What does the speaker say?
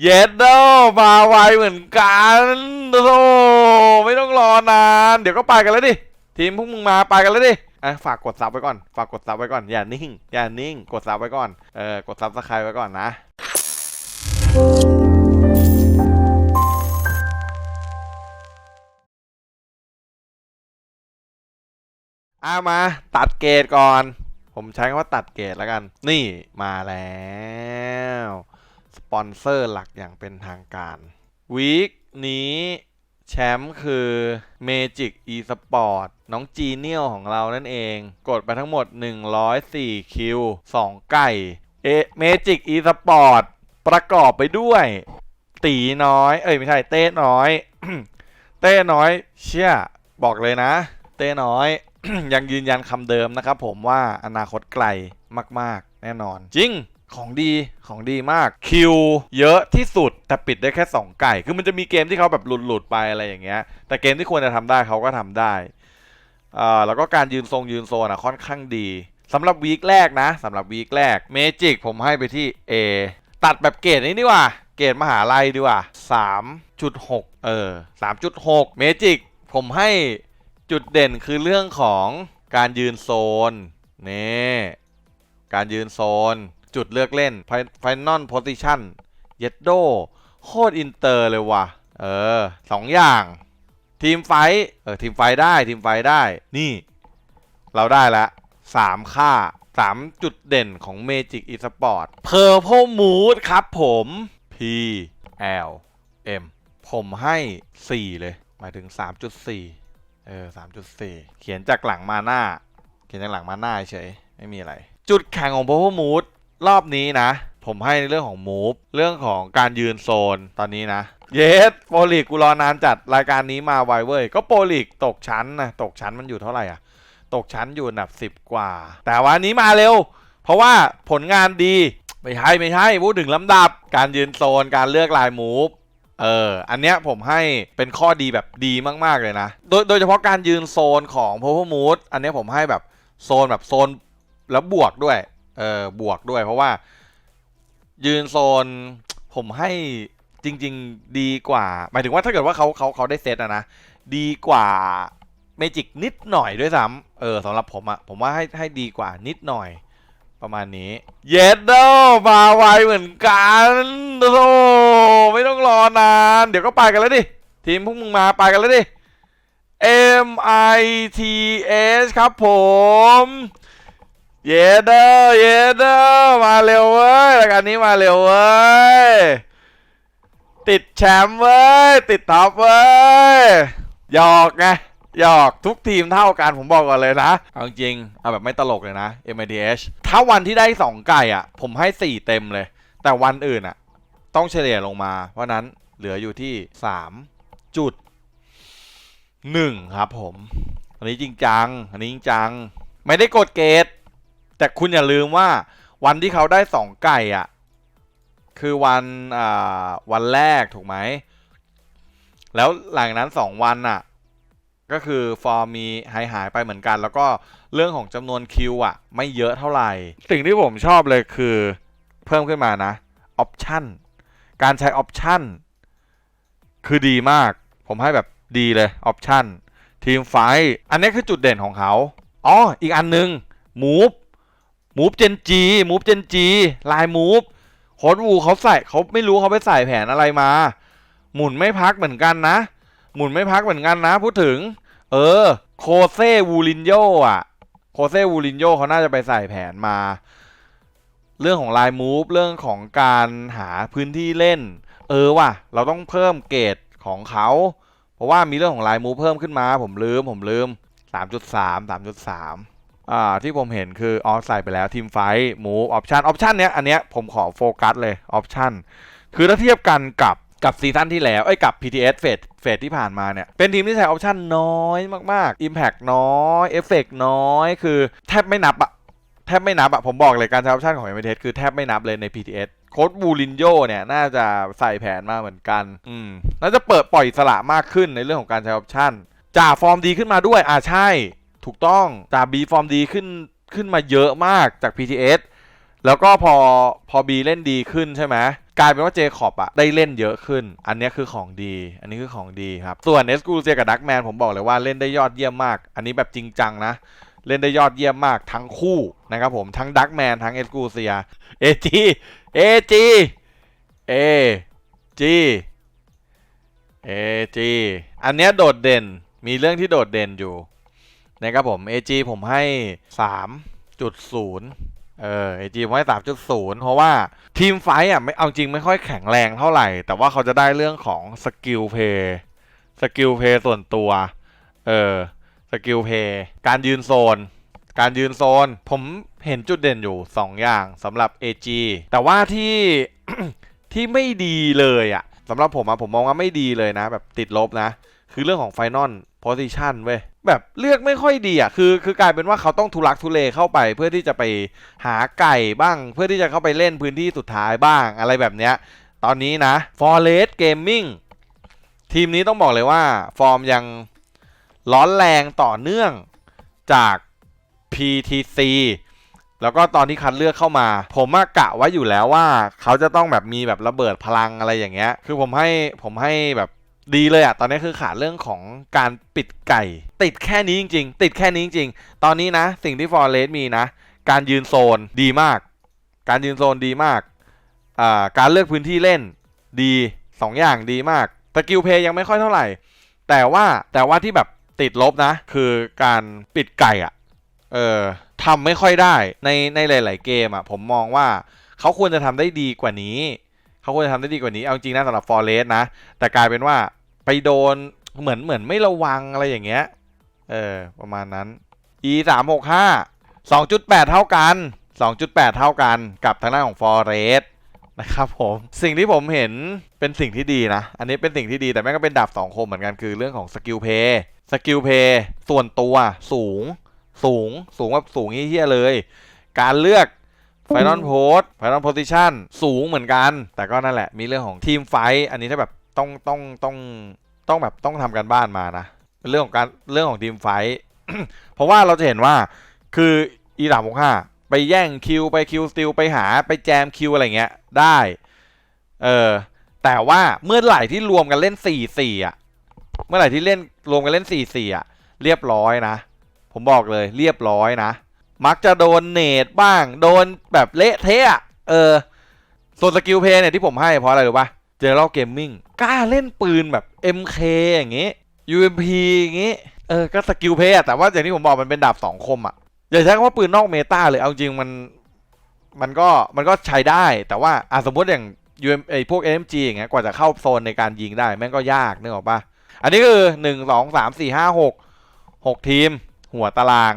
เย็ดโดมาไวเหมือนกันโธ่ไม่ต้องรอนาน เดี๋ยวก็ไปกันแล้วดิ ทีมพวกมึงมาไปกันแล้วดิอะฝากกดซับไว้ก่อน ฝากกดซับไว้ก่อน อย่านิ่ง อย่านิ่ง กดซับไว้ก่อน เออ กดซับสไครต์ไว้ก่อนนะอามา ตัดเกรดก่อน ผมใช้คำว่าตัดเกรดแล้วกัน นี่มาแล้ว สปอนเซอร์หลักอย่างเป็นทางการวีคนี้แชมป์คือ Magic eSport น้องจีเนียลของเรานั่นเอง กดไปทั้งหมด 104 คิว 2 ไก่ เอ Magic eSport ประกอบไปด้วย ตีน้อย เอ้ย ไม่ใช่ เต้น้อย เต้น้อย เชี่ย บอกเลยนะ เต้น้อย ยังยืนยันคำเดิมนะครับผมว่าอนาคตไกลมาก ๆ แน่นอน จริง ของดีของดีมากคิวเยอะที่สุดแต่ปิดได้แค่ 2 ไก่ คือมันจะมีเกมที่เขาแบบหลุดๆไปอะไรอย่างเงี้ย แต่เกมที่ควรจะทำได้เขาก็ทำได้อ่าแล้วก็การยืนทรงยืนโซนอะค่อนข้างดีสำหรับวีคแรกนะสำหรับวีคแรกเมจิกผมให้ไปที่ A ตัดแบบเกรดนี้ดีกว่า เกรดมหาลัยดีกว่า 3.6 เออ 3.6 เมจิกผมให้จุดเด่นคือเรื่องของการยืนโซนนี่การยืนโซน จุดเลือกเล่น Final Position เยดโดโคตรอินเตอร์เลยว่ะ เออสองอย่าง ทีมไฟเออทีมไฟได้ทีมไฟได้ นี่ เราได้แล้วสามค่าสามจุดเด่นของ Magic Esport Purple Mood ครับผม P L M ผมให้ 4 เลย หมายถึง 3.4 เออ 3.4 เขียนจากหลังมาหน้า เขียนจากหลังมาหน้าเฉย ไม่มีอะไร จุดแข่งของ Purple Mood รอบนี้นะ ผมให้ในเรื่องของ Move เรื่องของการยืนโซนตอนนี้นะเยสโปรลีกกูรอนานจัดรายการนี้มาไวเว้ยก็โปรลีกตกชั้นนะตกชั้นมันอยู่เท่าไหร่อะ ตกชั้นอยู่อันดับสิบ10 กว่า แต่วันนี้มาเร็ว เพราะว่าผลงานดีไม่ใช่ไม่ใช่พูดถึงลำดับ การยืนโซนการเลือกลายมูฟเอออันเนี้ยผมให้เป็นข้อดีแบบดีมากๆเลยนะ โดยโดยเฉพาะการยืนโซนของ p o w e r m o o d อันเนี้ยผมให้แบบโซนแบบโซนแล้วบวกด้วย เออบวกด้วย เพราะว่ายืนโซนผมให้จริง ๆ ดีกว่า หมายถึงว่าถ้าเกิดว่าเขาเขาเขาได้เซตอะนะดีกว่าเมจิกนิดหน่อยด้วยซ้ำเออสำหรับผมอะผมว่าให้ให้ดีกว่านิดหน่อยประมาณนี้ เย็ดโดมาไวเหมือนกันโธ่ไม่ต้องรอนาน เดี๋ยวก็ไปกันแล้วดิ ทีมพวกมึงมาไปกันแล้วดิ M I T S ครับผม เยเดอร์เยเดอร์มาเร็วเว้ยรายการนี้มาเร็วเว้ย ติดแชมป์เว้ย ติดท็อปเว้ย หยอกไง หยอกทุกทีมเท่ากันผมบอกก่อนเลยนะ เอาจริง เอาแบบไม่ตลกเลยนะ MIDH ถ้าวันที่ได้ 2 ไก่อะ ผมให้ 4 เต็มเลย แต่วันอื่นอะ ต้องเฉลี่ยลงมา เพราะนั้นเหลืออยู่ที่ 3 จุด 1 ครับผม อันนี้จริงจัง อันนี้จริงจัง ไม่ได้กดเกต แต่คุณอย่าลืมว่าวันที่เขาได้2ไก่อะ คือวันอ่าวันแรกถูกไหม แล้วหลังนั้น2วันอะ ก็คือฟอร์มมีหายหายไปเหมือนกัน แล้วก็เรื่องของจำนวนคิวอะ ไม่เยอะเท่าไหร่ สิ่งที่ผมชอบเลยคือเพิ่มขึ้นมานะออปชันการใช้ออปชันคือดีมาก ผมให้แบบดีเลยออปชันทีมไฟ อันนี้คือจุดเด่นของเขา อ๋อ อีกอันหนึงมูฟ มูฟเจนจีมูฟเจนจีลายมูฟโค้ดวูเขาใส่เขาไม่รู้เขาไปใส่แผนอะไรมา หมุนไม่พักเหมือนกันนะ หมุนไม่พักเหมือนกันนะ พูดถึง เออ โคเซวูลินโยอะ โคเซวูลินโยเขาน่าจะไปใส่แผนมา เรื่องของลายมูฟเรื่องของการหาพื้นที่เล่น เออว่ะ เราต้องเพิ่มเกรดของเขาเพราะว่ามีเรื่องของลายมูฟเพิ่มขึ้นมา ผมลืมผมลืม 3.3 3.3อ่า ที่ผมเห็นคืออ๋อใส่ไปแล้วทีมไฟมูฟออปชันออปชันเนี้ยอันเนี้ยผมขอโฟกัสเลยออปชันคือถ้าเทียบกันกับกับซีซั่นที่แล้วเอ้กับ PTS เฟสเฟสที่ผ่านมาเนี่ย เป็นทีมที่ใช้ออปชันน้อยมากๆ Impact น้อยเอฟเฟกน้อย คือแทบไม่นับอะแทบไม่นับอะผมบอกเลยการใช้ออปชันของ MTS คือแทบไม่นับเลยใน PTS โค้ดบูลินโยเนี่ยน่าจะใส่แผนมาเหมือนกัน อืมน่าจะเปิดปล่อยสละมากขึ้นในเรื่องของการใช้ออปชันจ่าฟอร์มดีขึ้นมาด้วยอ่าใช่ ถูกต้องจ่าบีฟอร์มดีขึ้นขึ้นมาเยอะมากจาก PTS แล้วก็พอพอบีเล่นดีขึ้นใช่ไหมกลายเป็นว่าเจคอบอะได้เล่นเยอะขึ้น อันนี้คือของดี อันนี้คือของดีครับ ส่วนเอสกูเซียกับดักแมนผมบอกเลยว่าเล่นได้ยอดเยี่ยมมาก อันนี้แบบจริงจังนะ เล่นได้ยอดเยี่ยมมากทั้งคู่นะครับผมทั้งดักแมนทั้งเอสกูเซียเอจีเอจีเอจีเอจีอันนี้โดดเด่นมีเรื่องที่โดดเด่นอยู่ นะครับผม AG ผมให้ 3.0 เออ AG ผมให้ 3.0 เพราะว่าทีมไฟอะไม่เอาจริงไม่ค่อยแข็งแรงเท่าไหร่ แต่ว่าเขาจะได้เรื่องของสกิลเพย์สกิลเพย์ส่วนตัว เออ สกิลเพย์การยืนโซน การยืนโซน ผมเห็นจุดเด่นอยู่ 2 อย่างสำหรับ AG แต่ว่าที่ที่ไม่ดีเลยอะสำหรับผมอะผมมองว่าไม่ดีเลยนะ แบบติดลบนะ คือเรื่องของไฟนอล โพซิชันเว้ยแบบเลือกไม่ค่อยดีอะคือคือกลายเป็นว่าเขาต้องทุลักทุเลเข้าไป เพื่อที่จะไปหาไก่บ้าง เพื่อที่จะเข้าไปเล่นพื้นที่สุดท้ายบ้างอะไรแบบเนี้ยตอนนี้นะ Forest Gaming ทีมนี้ต้องบอกเลยว่า ฟอร์มยังร้อนแรงต่อเนื่องจาก PTC แล้วก็ตอนที่คัดเลือกเข้ามา ผมกะไว้อยู่แล้วว่า เขาจะต้องแบบมีแบบระเบิดพลังอะไรอย่างเงี้ย คือผมให้ผมให้แบบ ดีเลยอะตอนนี้คือขาดเรื่องของการปิดไก่ ติดแค่นี้จริง ๆ ติดแค่นี้จริง ๆ ตอนนี้นะ สิ่งที่ฟอร์เรสมีนะ การยืนโซนดีมาก การยืนโซนดีมากาการเลือกพื้นที่เล่นดีสองอย่างดีมากสกิลเพย์ยังไม่ค่อยเท่าไหร่ แต่ว่าแต่ว่าที่แบบติดลบนะ คือการปิดไก่อะเออทำไม่ค่อยได้ในในหลาย ๆ เกมอะผมมองว่าเขาควรจะทำได้ดีกว่านี้ เขาควรจะทำได้ดีกว่านี้ เอาจริงนะสำหรับฟอร์เรสนะ แต่กลายเป็นว่าไปโดนเหมือนเหมือนไม่ระวังอะไรอย่างเงี้ย เออ ประมาณนั้น e สามหกห้าสองจุดแปดเท่ากันสองจุดแปดเท่ากันกับทางด้านของฟอร์เรสนะครับผมสิ่งที่ผมเห็นเป็นสิ่งที่ดีนะ อันนี้เป็นสิ่งที่ดีแต่แม่งก็เป็นดาบสองคมเหมือนกันคือเรื่องของสกิลเพย์สกิลเพย์ส่วนตัวสูง สูง สูงแบบสูงเฮี้ยเลย การเลือก ไฟนอลโพสไฟนอลโพซิชันสูงเหมือนกัน แต่ก็นั่นแหละ มีเรื่องของทีมไฟท์อันนี้ถ้าแบบต้องต้องต้องต้องแบบต้องทำกันบ้านมานะเป็นเรื่องของการเรื่องของทีมไฟท์เพราะว่าเราจะเห็นว่าคืออีหลามหกห้าไปแย่งคิวไปคิวสติลไปหาไปแจมคิวอะไรเงี้ยได้ เออแต่ว่าเมื่อไหร่ที่รวมกันเล่นสี่สี่อะ เมื่อไหร่ที่เล่นรวมกันเล่นสี่สี่อะ เรียบร้อยนะ ผมบอกเลยเรียบร้อยนะ มักจะโดนเนตบ้าง โดนแบบเละเทะเออส่วนสกิลเพย์เนี่ยที่ผมให้เพราะอะไรรู้ปะเจอเราเกมมิ่งกล้าเล่นปืนแบบ MK อย่างงี้ UMP อย่างงี้ เออ ก็สกิลเพย์แต่ว่าอย่างที่ผมบอกมันเป็นดาบสองคมอะอย่าใช้คำว่าปืนนอกเมตาเลย เอาจริงมัน มันก็ มันก็ใช้ได้ แต่ว่าอะสมมติอย่าง UM ไอพวก NMG อย่างเงี้ย กว่าจะเข้าโซนในการยิงได้ แม่งก็ยากนึกออกปะอันนี้คือหนึ่งสองสามสี่ห้าหกหกทีม หัวตาราง